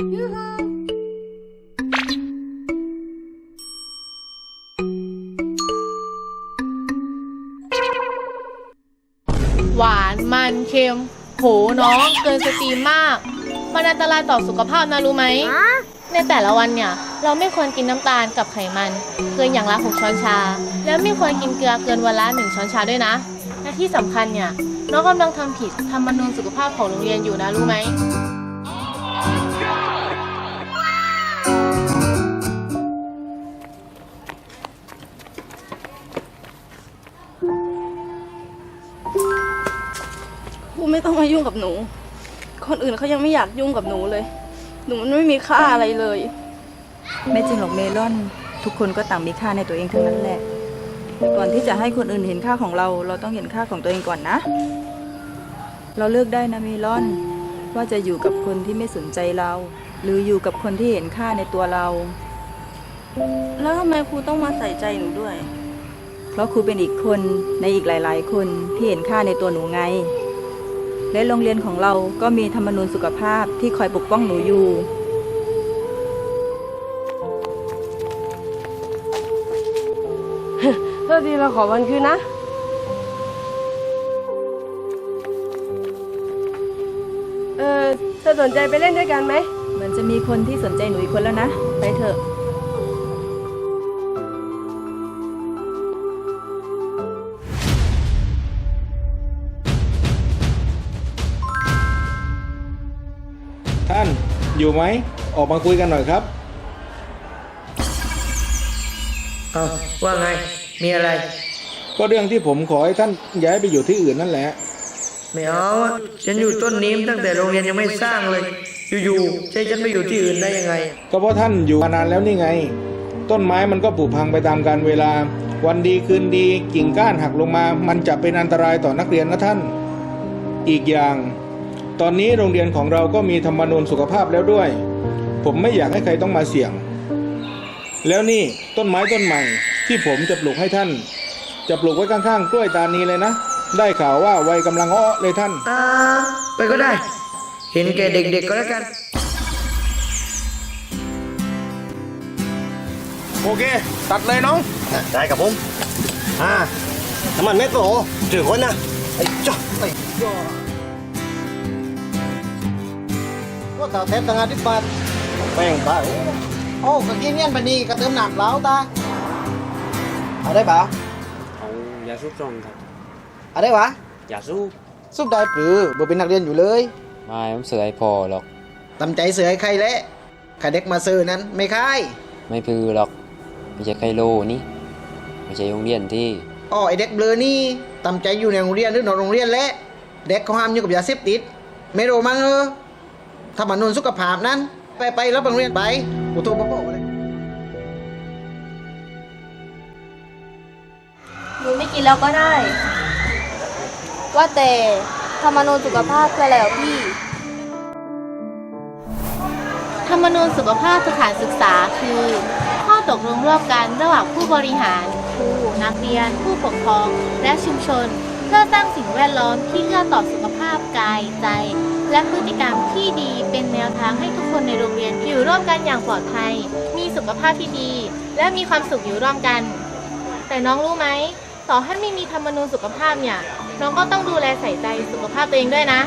หวานมันเค็ม โหน้องเกินสตรีมมาก มันอันตรายต่อสุขภาพนะรู้ไหม ในแต่ละวันเนี่ย เราไม่ควรกินน้ำตาลกับไขมัน เกินอย่างละหกช้อนชา แล้วไม่ควรกินเกลือเกินวันละหนึ่งช้อนชาด้วยนะ และที่สำคัญเนี่ย น้องกำลังทำผิดธรรมนูญสุขภาพของโรงเรียนอยู่นะรู้ไหม ครูไม่ต้องมายุ่งกับหนู คนอื่นเขายังไม่อยากยุ่งกับหนูเลย หนูมันไม่มีค่าอะไรเลย ไม่จริงหรอกเมลอน ทุกคนก็ต่างมีค่าในตัวเองทั้งนั้นแหละ ก่อนที่จะให้คนอื่นเห็นค่าของเรา เราต้องเห็นค่าของตัวเองก่อนนะ เราเลือกได้นะเมลอน ว่าจะอยู่กับคนที่ไม่สนใจเรา หรืออยู่กับคนที่เห็นค่าในตัวเรา แล้วทำไมครูต้องมาใส่ใจหนูด้วย เพราะครูเป็นอีกคนในอีกหลาย ๆ คนที่เห็นค่าในตัวหนูไง และโรงเรียนของเราก็มีธรรมนูญสุขภาพที่คอยปกป้องหนูอยู่ เท่าทีเราขอวันคืนนะ เออเธอสนใจไปเล่นด้วยกันไหม เหมือนจะมีคนที่สนใจหนูอีกคนแล้วนะ ไปเถอะ อยู่ไหม ออกมาคุยกันหน่อยครับเอาว่าไง มีอะไร ก็เรื่องที่ผมขอให้ท่านย้ายไปอยู่ที่อื่นนั่นแหละ ไม่เอาอะฉันอยู่ต้นนี้ตั้งแต่โรงเรียนยังไม่สร้างเลย อยู่ๆใช่ฉันไปอยู่ที่อื่นได้ยังไง ก็เพราะท่านอยู่มานานแล้วนี่ไง ต้นไม้มันก็ผุพังไปตามกาลเวลา วันดีคืนดีกิ่งก้านหักลงมา มันจะเป็นอันตรายต่อนักเรียนนะท่าน อีกอย่าง ตอนนี้โรงเรียนของเราก็มีธรรมนูญสุขภาพแล้วด้วย ผมไม่อยากให้ใครต้องมาเสี่ยง แล้วนี่ต้นไม้ต้นใหม่ที่ผมจะปลูกให้ท่าน จะปลูกไว้ข้างๆกล้วยตานีเลยนะ ได้ข่าวว่าวัยกำลังอ้อเลยท่าน อ่าไปก็ได้ เห็นแก่เด็กๆก็แล้วกัน โอเค ตัดเลยน้อง ได้ครับผมอ่าน้ำมันเม็ดโอ้โหถือคนนะไอ้จ้าไอ้จ้า ก็ต่อเทปต่างงานที่ปัดแป้งบ้าโอ้กะกี้เงี้ยนบันนี้กะเติมหนักแล้วตาอะไรบ้าเอายาสูบซองครับอะไรวะยาสูบสุบได้ปรือบ่เป็นนักเรียนอยู่เลยไม่ผมเสือให้พอหรอกตำใจเสือให้ใครและใครเด็กมาซื้อนั้นไม่ค่ายไม่พือหรอกไม่ใช่ไคโลนี่ไม่ใช่โรงเรียนที่อ๋อไอเด็กเบลอนี่ตำใจอยู่ในโรงเรียนหรือนอกโรงเรียนและเด็กเขาห้ามอยู่กับยาเสพติดไม่รู้มั้งเออ ถ้ามันนุนสุขภาพนั้น ไปไปรับโรงเรียนไปกูโทรมาบอกเลยหนูไม่กินแล้วก็ได้ ว่าแต่ธรรมนูญสุขภาพคืออะไรเหรอพี่ ธรรมนูญสุขภาพสถานศึกษาคือ ข้อตกลงร่วมกันระหว่างผู้บริหาร ครู นักเรียน ผู้ปกครอง และชุมชน เพื่อสร้างสิ่งแวดล้อมที่เอื้อต่อสุขภาพกายใจ และพฤติกรรมที่ดีเป็นแนวทางให้ทุกคนในโรงเรียนอยู่ร่วมกันอย่างปลอดภัย มีสุขภาพที่ดี และมีความสุขอยู่ร่วมกัน แต่น้องรู้ไหมต่อให้ไม่มีธรรมนูญสุขภาพเนี่ยน้องก็ต้องดูแลใส่ใจสุขภาพตัวเองด้วยนะ